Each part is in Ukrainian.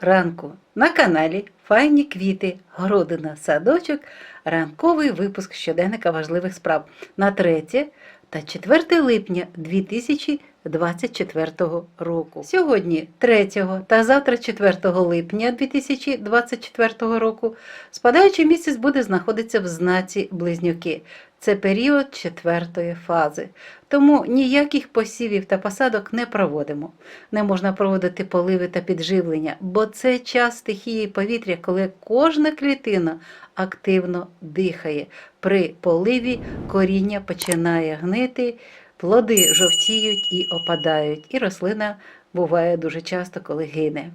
ранку. На каналі Файні квіти, городина, садочок, ранковий випуск щоденника важливих справ. На 3 та 4 липня 2024 року. Сьогодні 3 та завтра 4 липня 2024 року спадаючий місяць буде знаходитися в знаці Близнюки. Це період четвертої фази. Тому ніяких посівів та посадок не проводимо. Не можна проводити поливи та підживлення, бо це час стихії повітря, коли кожна клітина активно дихає. При поливі коріння починає гнити, плоди жовтіють і опадають, і рослина буває дуже часто, коли гине.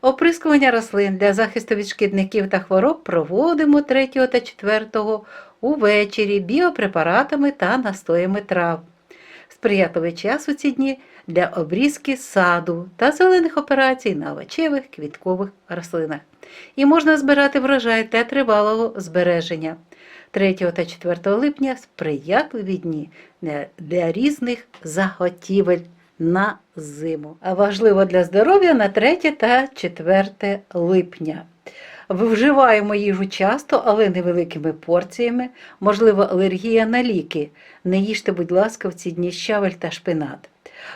Оприскування рослин для захисту від шкідників та хвороб проводимо 3 та 4 увечері біопрепаратами та настоями трав. Сприятливий час у ці дні для обрізки саду та зелених операцій на овочевих квіткових рослинах. І можна збирати врожай для тривалого збереження. 3 та 4 липня сприятливі дні для, різних заготівель на зиму. А важливо для здоров'я на 3 та 4 липня. Вживаємо їжу часто, але невеликими порціями. Можливо, алергія на ліки. Не їжте, будь ласка, в ці дні щавель та шпинат.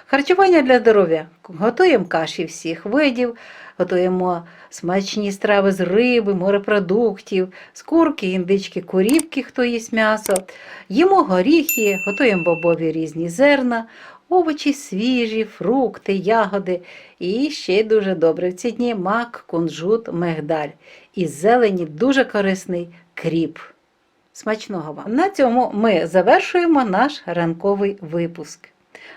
Харчування для здоров'я. Готуємо каші всіх видів, готуємо смачні страви з риби, морепродуктів, з курки, індички, курівки, хто їсть м'ясо. Їмо горіхи, готуємо бобові різні зерна, овочі свіжі, фрукти, ягоди. І ще дуже добре в ці дні мак, кунжут, мигдаль. Із зелені дуже корисний кріп. Смачного вам! На цьому ми завершуємо наш ранковий випуск.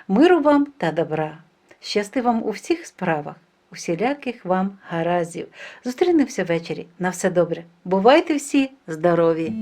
Миру вам та добра! Щасти вам у всіх справах, усіляких вам гараздів. Зустрінемося ввечері. На все добре. Бувайте всі здорові!